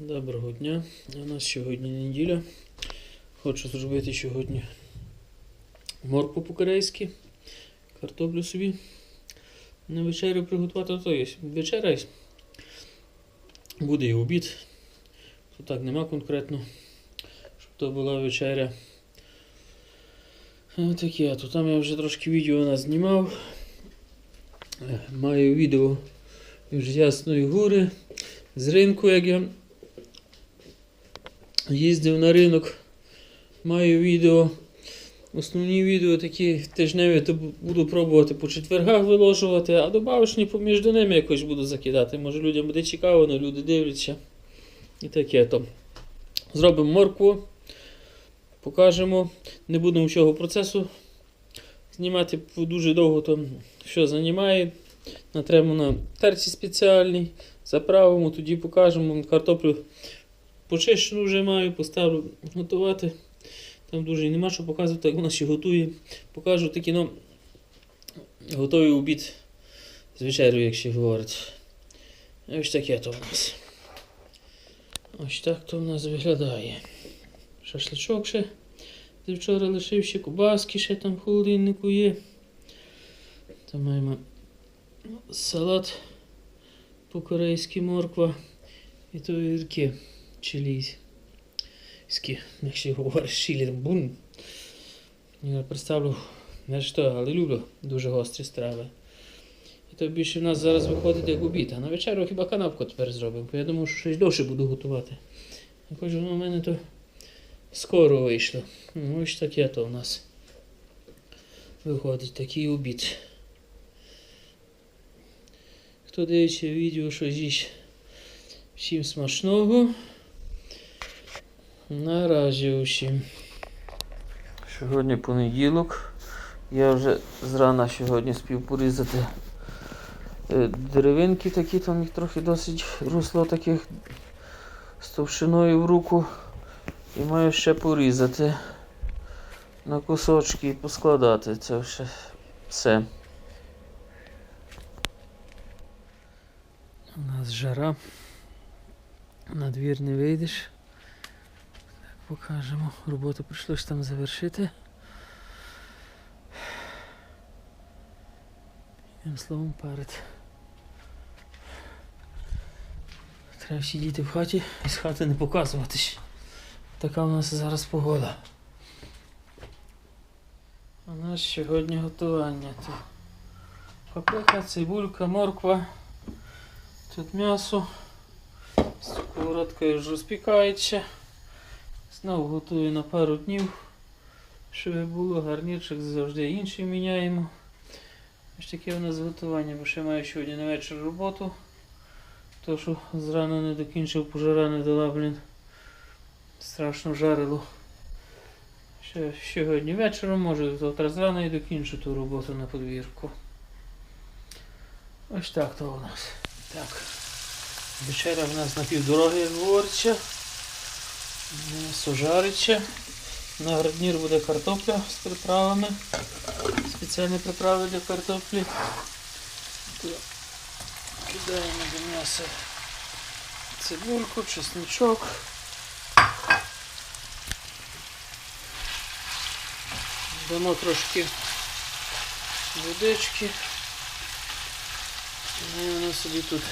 Доброго дня. У нас сьогодні неділя. Хочу зробити сьогодні моркву по-корейськи, картоплю собі. На вечерю приготувати то є. Вечеря. Буде і обід. Тут так нема конкретно, щоб то була вечеря. Таке, то там я вже трошки відео назнімав. Е, Маю відео з Ясної Гури, з ринку, як я їздив на ринок. Маю відео. Основні відео такі тижневі, то буду пробувати по четвергах виложувати, а добавочні поміж ними якось буду закидати. Може людям буде цікаво, але люди дивляться. І таке то. Зробимо моркву, покажемо. Не будемо всього процесу знімати дуже довго, то що займає. Натремо на терці спеціальній, заправимо, тоді покажемо. Картоплю почищену вже маю, поставлю готувати. Там дуже нема що показувати, як вона ще готує. Покажу такі, ну, готовий обід з вечерю, якщо говорить. Ось таке то в нас. Ось так то в нас виглядає. Шашличок ще. Ти вчора лишив ще кубаски, ще там в холодильнику є. Там маємо салат по-корейськи морква і то чилійські. Якщо говориш чилі, бун. Я представлю, не що, але люблю дуже гострі страви. І то більше в нас зараз виходить як обід. А на вечерю хіба канапку тепер зробимо, бо я думаю, що щось довше буду готувати. Якось воно в мене то скоро вийшло. Ну, ось таке то у нас виходить такий обід. Хто дивиться відео, що з'їсть всім смачного. Наразі усім. Сьогодні понеділок. Я вже зрана сьогодні спів порізати е, деревинки такі, там їх трохи досить русло таких з товщиною в руку. І маю ще порізати на кусочки і поскладати це все. все. У нас жара. На двір не вийдеш. Покажемо. Роботу прийшлось там завершити. Одним словом парить. Треба сидіти в хаті і з хати не показуватись. Така у нас зараз погода. У нас сьогодні готування. Тут паприка, цибулька, морква. Тут м'ясо. Сковородка вже розпікається. Знову готую на пару днів. Щоб було гарнірчик завжди інший міняємо. Ось таке у нас готування, бо ще маю сьогодні на вечір роботу. То, що зрано не докінчив, пожара не дала, блін. Страшно жарило. Ще сьогодні вечором, може завтра зрано і докінчу ту роботу на подвірку. Ось так то у нас. Так. Вечеря в нас на півдороги, говориться. М'ясо жариться. На гарнір буде картопля з приправами. Спеціальні приправи для картоплі. То Кидаємо до м'яса цибульку, чесничок. Дамо трошки водички. І воно собі тут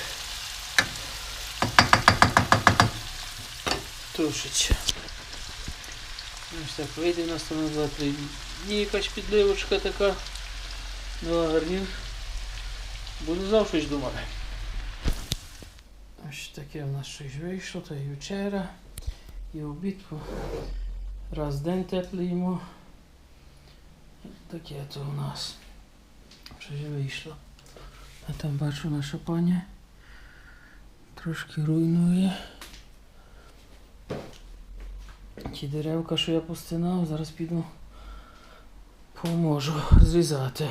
тушиться. Ось так вийде у нас там на 2-3 дні якась підливочка така. Ну а гарнір. Буду завжди думати. Ось таке в нас щось вийшло, то і вечеря, і обід. бо Раз день тепліємо. Таке то у нас. Щось вийшло. А там бачу наша пані. Трошки руйнує. Ті деревка, що я постинав, зараз піду поможу зрізати.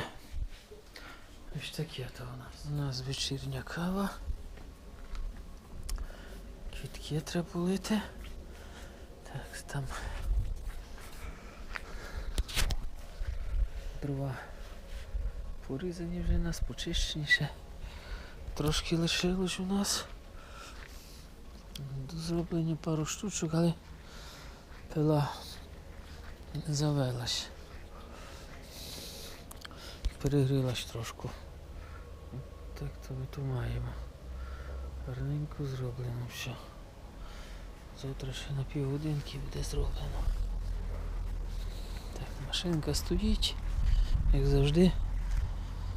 Ось таке то у нас. У нас вечірня кава. Квітки треба полити. Так, там дрова порізані вже у нас, почищені ще. Трошки лишилось у нас. Зроблення пару штучок, але пила не завелась. Перегрілась трошку. Так то ми то маємо. Гарненько зроблено все. Завтра ще на півгодинки буде зроблено. Так, машинка стоїть, як завжди.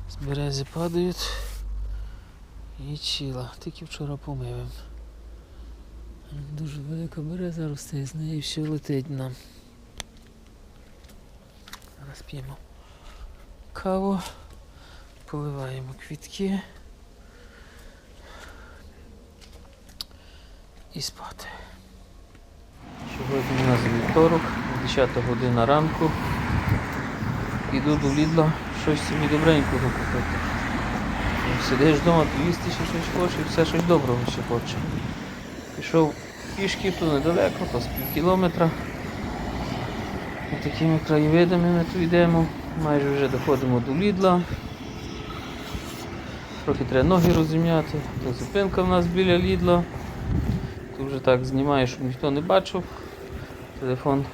З берези падають і ціла. Тільки вчора помивим. Дуже велика береза росте, і з неї все летить нам. Зараз п'ємо каву, поливаємо квітки і спати. Сьогодні у нас вівторок, 10 година ранку. Іду до Лідла щось собі добренького купити. Сидиш вдома, то їсти ще щось хочеш, і все щось доброго ще хоче. Пішов пішки, то недалеко, то з пів кілометра. І такими краєвидами ми тут йдемо. Майже вже доходимо до Лідла. Трохи треба ноги розім'яти. То зупинка в нас біля Лідла. Тут вже так знімаєш, щоб ніхто не бачив. Телефон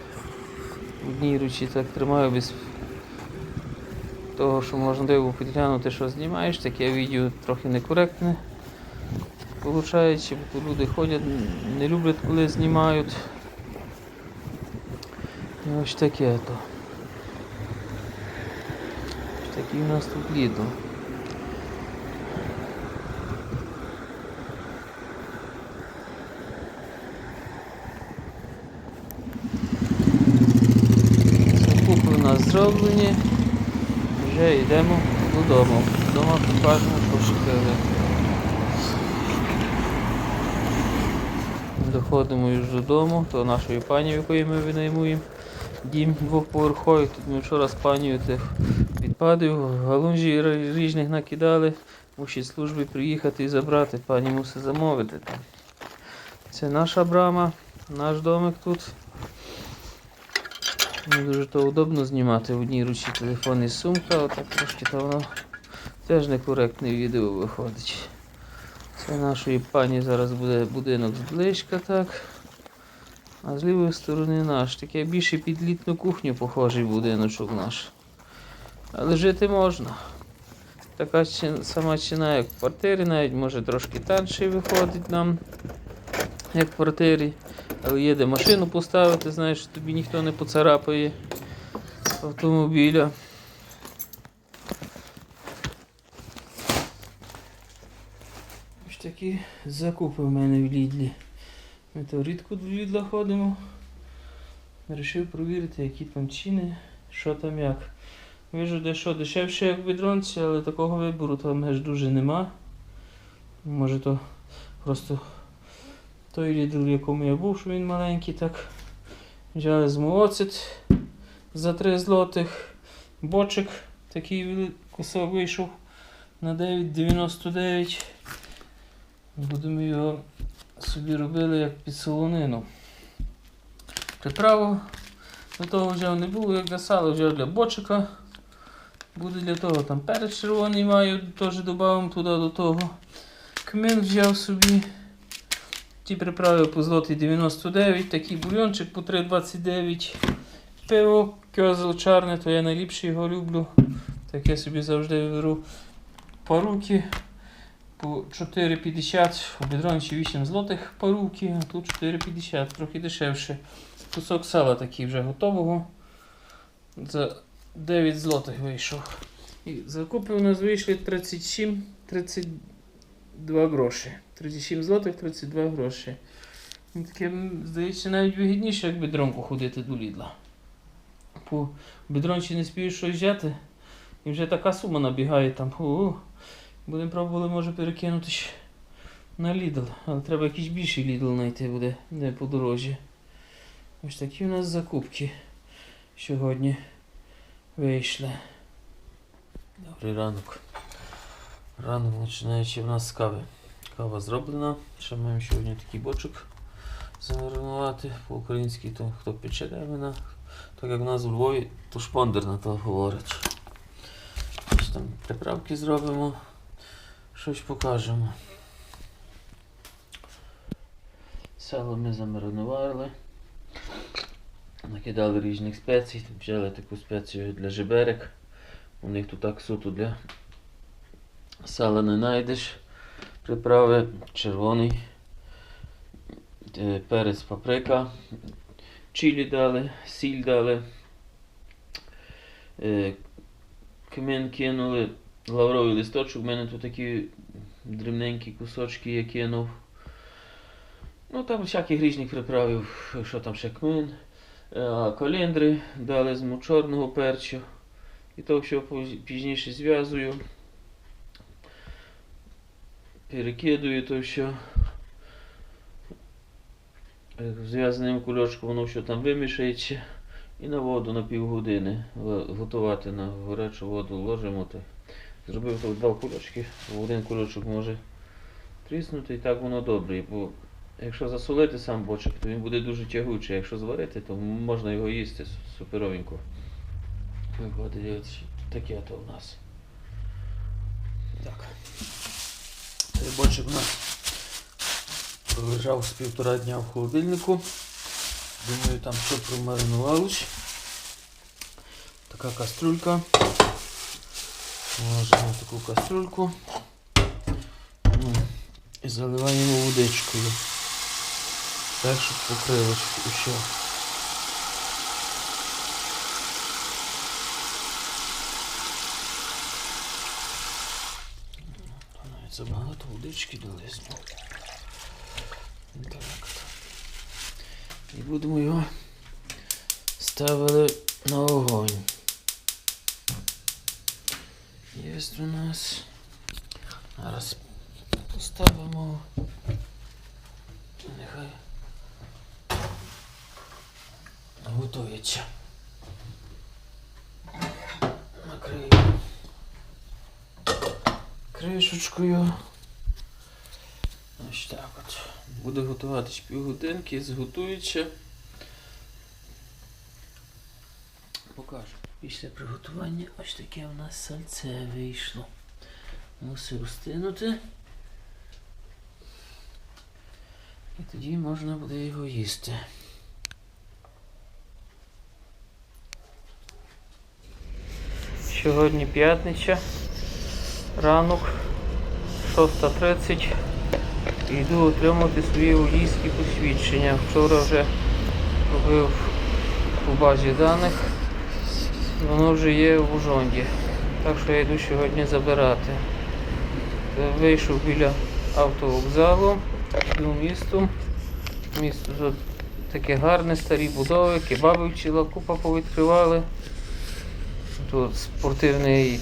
в одній руці так тримаю без того, що можливо підглянути, що знімаєш, таке відео трохи некоректне. Бо люди ходять, не люблять, коли знімають. І ось таке то. Ось Такий у нас тут лідо. Закупи у нас зроблені. Вже йдемо додому. Вдома покажемо, що шукали. Доходимо вже додому, до нашої пані, якої ми винаймуємо дім двохповерховий. Тут ми вчора з панією тих відпадів, галунжі різних накидали. Мусить служби приїхати і забрати, пані мусить замовити. Це наша брама, наш домик тут. Не дуже то удобно знімати в одній руці телефон і сумка, отак трошки то воно теж некоректне відео виходить. Це нашої пані зараз буде будинок зблизька так. А з лівої сторони наш. Таке більше під літню кухню похожий будиночок наш. Але жити можна. Така сама ціна, як в квартирі, навіть може трошки танший виходить нам, як в квартирі. Але є де машину поставити, знаєш, тобі ніхто не поцарапає автомобіля. Ось такі закупи в мене в Лідлі. Ми то рідко до Лідла ходимо. Рішив провірити, які там ціни, що там як. Вижу, дещо дешевше, як в бідронці, але такого вибору там аж дуже нема. Може то просто той Лідл, в якому я був, що він маленький, так. Взяли з за 3 злотих. Бочик такий кусок вийшов на 9,99. Будемо його собі робили як під солонину. Приправу до того вже не було, як для сала, вже для бочика. Буде для того там перець червоний маю, теж додамо туди до того. Кмин взяв собі. Ті приправи по злотий 99, такий бульончик по 3,29. Пиво кьозел чарне, то я найліпше його люблю. Так я собі завжди беру паруки по 4,50, у бідрончі 8 злотих паруки, а тут 4,50, трохи дешевше. Кусок сала такий вже готового. За 9 злотих вийшов. І закупи у нас вийшли 37, 32 гроші. 37 злотих, 32 гроші. Ну, Таке, здається, навіть вигідніше, як бідронку ходити до Лідла. По бідрончі не спієш щось взяти, і вже така сума набігає там. У, Будемо пробували, може, перекинути на Лідл. Але треба якийсь більший Лідл знайти буде, де по дорожі. Ось такі у нас закупки сьогодні вийшли. Добрий ранок. Ранок починаючи в нас з кави. Кава зроблена. Ще маємо сьогодні такий бочок замаринувати. По-українськи то хто пече вина. Так як в нас в Львові, то шпондер на то говорить. Ось там приправки зробимо. Щось покажемо. Сало ми замаринували. Накидали різних спецій. Взяли таку спецію для жиберек. У них тут так суто для сала не знайдеш. Приправи червоний, е, перець паприка, чилі дали, сіль дали. Е, Кмин кинули, лавровий листочок, в мене тут такі дрібненькі кусочки я кинув. Ну там всяких різних приправів, що там ще кмин, е, а, колендри дали з чорного перцю. І то поз- пізніше зв'язую. Перекидую то все. Е, Зв'язаним кульочком воно все там вимішається. І на воду на півгодини готувати на гарячу воду ложимо. Зробив тут два кульочки, бо один кульочок може тріснути і так воно добре. Бо якщо засолити сам бочок, то він буде дуже тягучий. Якщо зварити, то можна його їсти суперовенько. Виходить таке то в нас. Так. Цей бочок у нас пролежав з півтора дня в холодильнику. Думаю, там все промаринувалось. Така кастрюлька. Ложимо в таку кастрюльку. Ну, і заливаємо водичкою. Так, щоб покрилось усе. Навіть забагато водички дали. Так. І будемо його ставили на огонь. Є у нас. Зараз поставимо. Нехай готується. Накрию кришечкою. Ось так от. Буде готуватись півгодинки, зготується. Покажу. Після приготування ось таке у нас сальце вийшло. Мусив розтинути. І тоді можна буде його їсти. Сьогодні п'ятниця, ранок, 6.30. Йду отримати свої водійські посвідчення. Вчора вже робив у базі даних. Воно вже є в Ужонді. Так що я йду сьогодні забирати. Вийшов біля автовокзалу, йду в місто. Місто тут таке гарне, старі будови, кебаби ціла купа повідкривали. Тут спортивний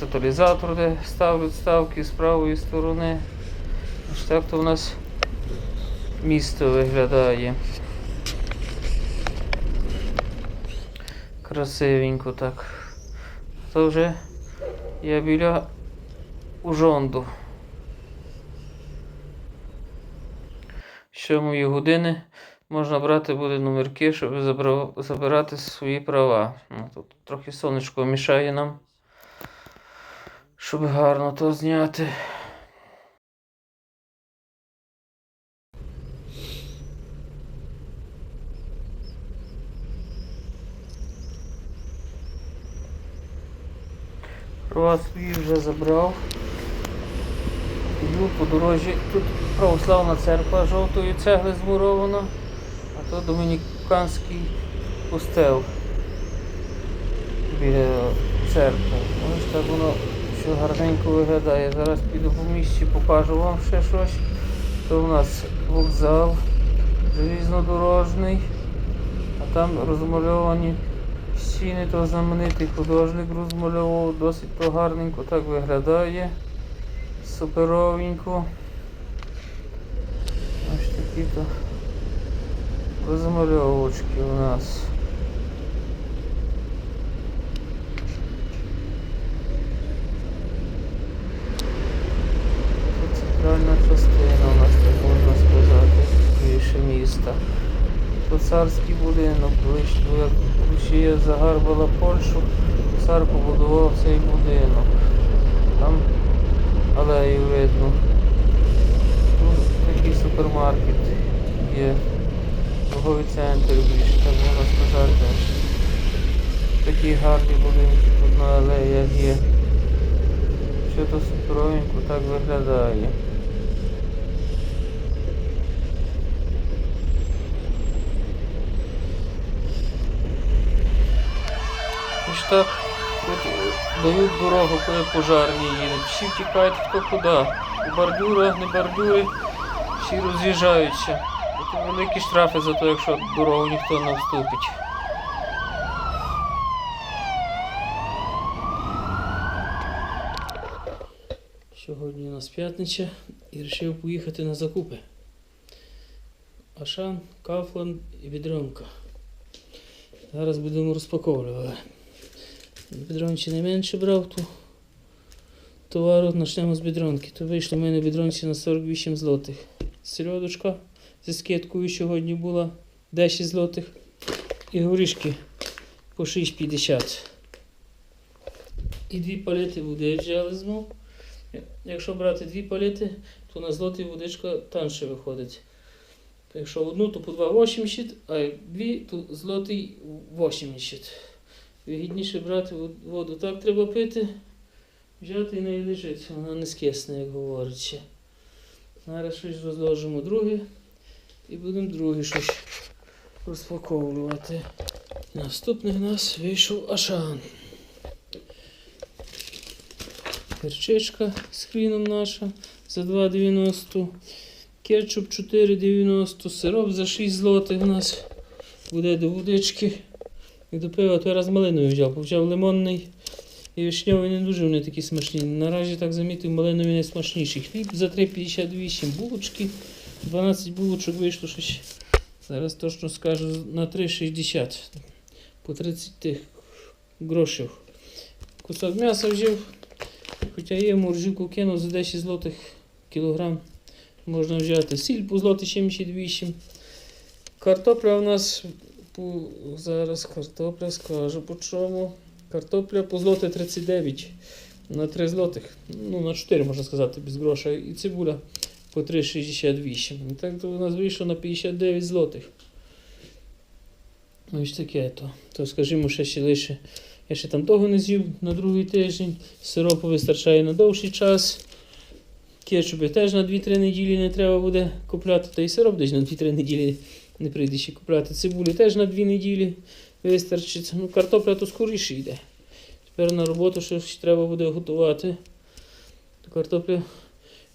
тоталізатор, де ставлять ставки з правої сторони. Ось так то у нас місто виглядає. Красивенько так. То вже я біля Ужонду. Сьомої години можна брати буде номерки, щоб забирати свої права. Ну, тут трохи сонечко мішає нам, щоб гарно то зняти. Права свої вже забрав. Йду по дорожі. Тут православна церква жовтої цегли змурована, а то домініканський костел біля церкви. Ось так воно все гарненько виглядає. Зараз піду по місці, покажу вам ще щось. То у нас вокзал желізнодорожний, а там розмальовані стіни, то знаменитий художник розмальовував, досить погарненько так виглядає. Суперовенько. Ось такі то розмальовочки у нас. Тут центральна частина у нас так можна сказати, більше міста. То царський будинок, Росія загарбала Польщу, цар побудував цей будинок. Там алею видно. Тут такий супермаркет є торговий центр, більше так можна сказати. Такі гарні будинки тут на алеях є. Що то супровенько так виглядає. Е, дають дорогу, пожарні їдуть. Всі втікають хто куди. У не бордюри, всі роз'їжджаються. Великі штрафи за те, якщо дорогу ніхто не вступить. Сьогодні у нас п'ятниця і вирішив поїхати на закупи. Ашан, Кафланд і Відронка. Зараз будемо розпаковувати. Бідронці не менше брав ту товару, почнемо з бідронки. То вийшло в мене бідронці на 48 злотих. Сельодочка зі скидкою сьогодні була 10 злотих. І горішки по 6,50. І дві палети води взяли знов. Якщо брати дві палети, то на злотий водичка танше виходить. Якщо одну, то по 2,80, а дві, то злотий 80. Вигідніше брати воду так треба пити, взяти і не лежить, вона не скисне, як говорить. Зараз щось розложимо друге і будемо друге щось розпаковувати. Наступний в нас вийшов Ашан. Перчичка з хріном наша за 2,90. Кетчуп 4,90, сироп за 6 злотих у нас буде до водички. І до пива той раз малиновий взяв. Взяв лимонний і вишньовий не дуже вони такі смачні. Наразі так замітив, малиновий найсмачніший. Хліб за 3,58 булочки. 12 булочок вийшло щось. Зараз точно скажу на 3,60. По 30 тих грошів. Кусок м'яса взяв. Хоча є моржику кинув за 10 злотих кілограм. Можна взяти сіль по злоти 78. Картопля у нас зараз картопля скажу по чому. Картопля по злоти 39 на 3 злотих. Ну, на 4 можна сказати, без грошей. І цибуля по 3,68. І так то у нас вийшло на 59 злотих. Ось таке то. То скажімо, ще ще лише. Я ще там того не з'їв на другий тиждень. Сиропу вистачає на довший час. Кетчупи теж на 2-3 неділі не треба буде купляти. Та і сироп десь на 2-3 неділі не прийде ще купляти. Цибулі теж на 2 неділі вистачить. Ну, картопля то скоріше йде. Тепер на роботу щось треба буде готувати. То картопля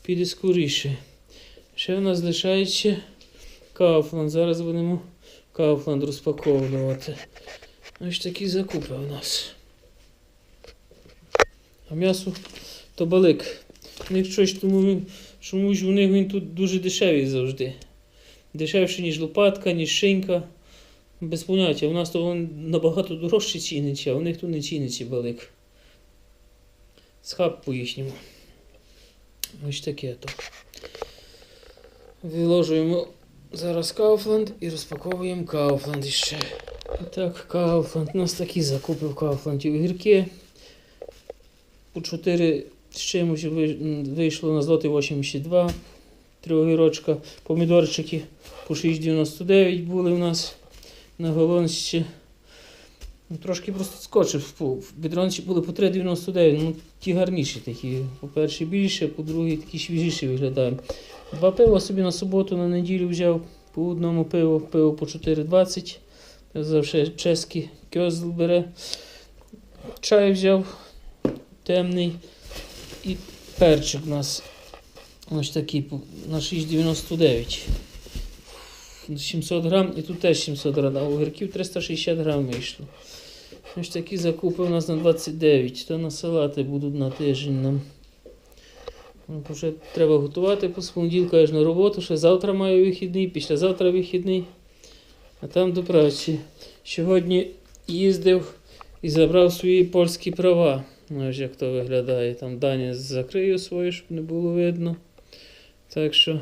піде скоріше. Ще в нас залишається Кауфланд. Зараз будемо Кауфланд розпаковувати. Ось такі закупи у нас. А м'ясо то балик. Чомусь у них він тут дуже дешевий завжди. Дешевше, ніж лопатка, ніж шинка. Без поняття. У нас то він набагато дорожче ціниться, а у них тут не ціниться балик. Схаб по їхньому. Ось таке то. Виложуємо зараз Кауфланд і розпаковуємо Кауфланд іще. І так, Кауфланд. У нас такі закупи в Кауфланді. Огірки по 4 з чимось вийшло на злотий 82. Три огірочка. Помідорчики по 6,99 були у нас на голонщі. Ну, Трошки просто скочив. Бідронці були по 3,99. Ну, ті гарніші такі. По перші більше, по другій такі свіжіші виглядають. Два пива собі на суботу, на неділю взяв. По одному пиво, пиво по 4,20. Завжди чеський кьозл бере. Чай взяв темний. І перчик у нас ось такий на 6,99. 700 грам і тут теж 700 грам, а огірків 360 грам вийшло. Ось такі закупи у нас на 29, то на салати будуть на тиждень нам. Ну, Вже треба готувати з понеділка я ж на роботу, ще завтра маю вихідний, післязавтра вихідний. А там до праці. Сьогодні їздив і забрав свої польські права. Ну, як то виглядає. Там дані закрию свої, щоб не було видно. Так що.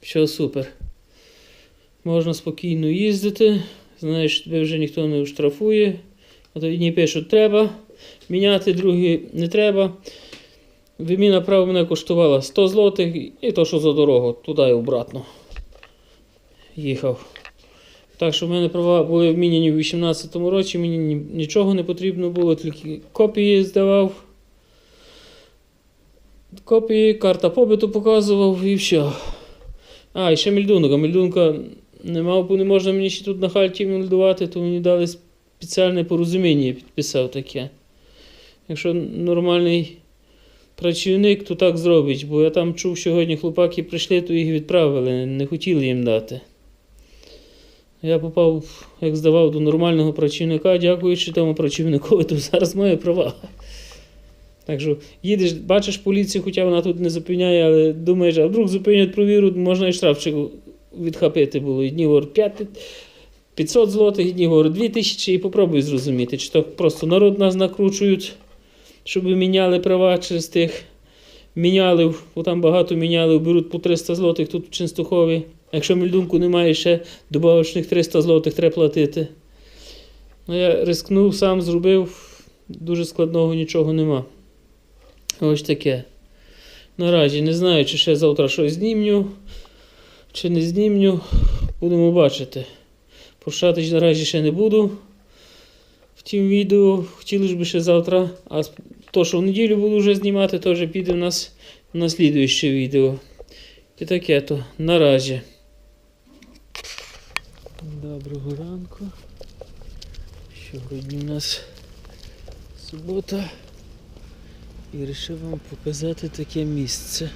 Все супер. Можна спокійно їздити. Знаєш, тебе вже ніхто не оштрафує. То одні пишуть, треба міняти, другі не треба. Виміна права мене коштувала 100 злотих і то, що за дорогу, туди і обратно. Їхав. Так що в мене права були вміняні в 18-му році, мені нічого не потрібно було, тільки копії здавав. Копії, карта побиту показував і все. А, і ще мільдунка. Мільдунка не мав, не можна мені ще тут на хальті мільдувати, то мені дали спеціальне порозуміння, підписав таке. Якщо нормальний працівник, то так зробить, бо я там чув, сьогодні хлопаки прийшли, то їх відправили, не хотіли їм дати. Я попав, як здавав, до нормального працівника, дякуючи тому працівникові, то зараз має права. Так що їдеш, бачиш поліцію, хоча вона тут не зупиняє, але думаєш, а вдруг зупинять провіру, можна і штрафчик відхапити було. Одні говорять 5, 500 злотих, одні говорять 2000 і попробуй зрозуміти, чи то просто народ нас накручують, щоб міняли права через тих. Міняли, бо там багато міняли, беруть по 300 злотих тут в Ченстухові. Якщо мільдунку немає, ще добавочних 300 злотих треба платити. Ну, я рискнув, сам зробив, дуже складного нічого нема. Ось таке. Наразі не знаю, чи ще завтра щось знімню, чи не знімню. Будемо бачити. Прощатись наразі ще не буду. В тім відео хотіли би ще завтра. А то, що в неділю буду вже знімати, вже піде в нас на слідуюче відео. І таке то наразі. Доброго ранку. Сьогодні у нас субота. І вирішив вам показати таке місце.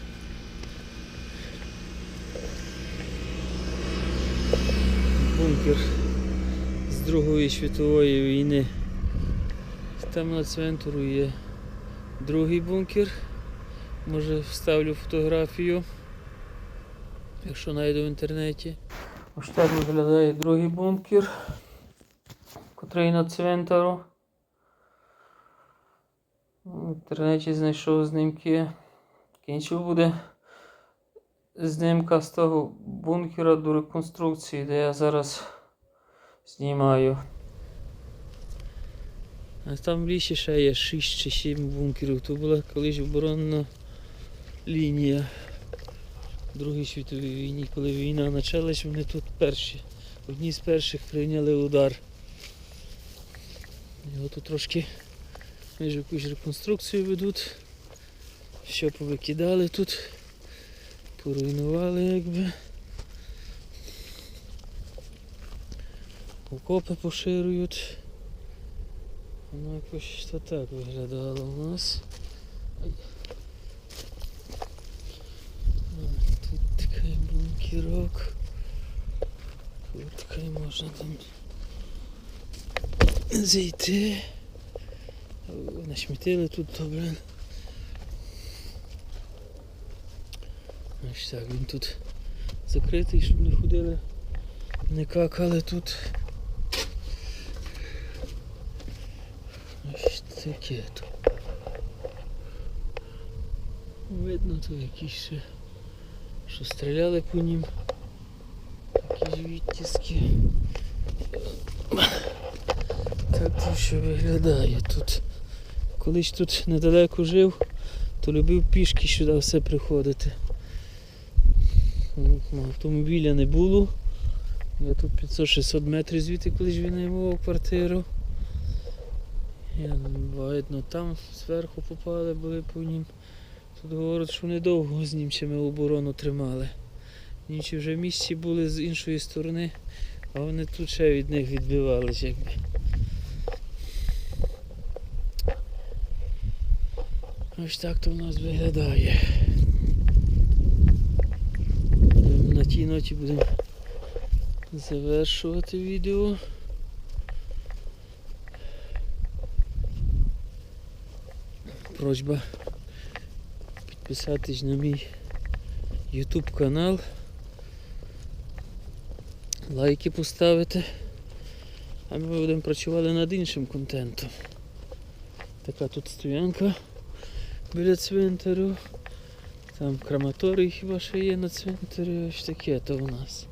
Бункер з Другої світової війни. Там на центру є другий бункер. Може вставлю фотографію, якщо знайду в інтернеті. Ось так виглядає другий бункер, котрий на цвинтару. В інтернеті знайшов знімки. Кінчив буде знімка з того бункера до реконструкції, де я зараз знімаю. А там в лісі ще є 6 чи 7 бункерів. То була колись оборонна лінія в Другій світовій війні, коли війна почалась, вони тут перші. Одні з перших прийняли удар. Його тут трошки Ми ж якусь реконструкцію ведуть. Що повикидали тут, поруйнували якби. Окопи поширюють. Воно якось то так виглядало у нас. Тут такий бункерок. Тут такий можна там зайти. Нашмітили тут добре. Ось так, він тут закритий, щоб не ходили, не какали тут. Ось таке тут. Видно то якісь ще, що стріляли по ним. Якісь відтіски. Так то що виглядає тут. Колись тут недалеко жив, то любив пішки сюди все приходити. Автомобіля не було. Я тут 500-600 метрів звідти колись винаймував квартиру. Видно, там зверху попали, були по ним. Тут говорять, що вони довго з німцями оборону тримали. Німці вже в місті були з іншої сторони, а вони тут ще від них відбивались якби. Ось так то в нас виглядає. На тій ноті будемо завершувати відео. Просьба підписатись на мій YouTube канал. Лайки поставити. А ми будемо працювати над іншим контентом. Така тут стоянка біля цвинтарю. Там краматорій хіба ще є на цвинтарі, ось таке то у нас.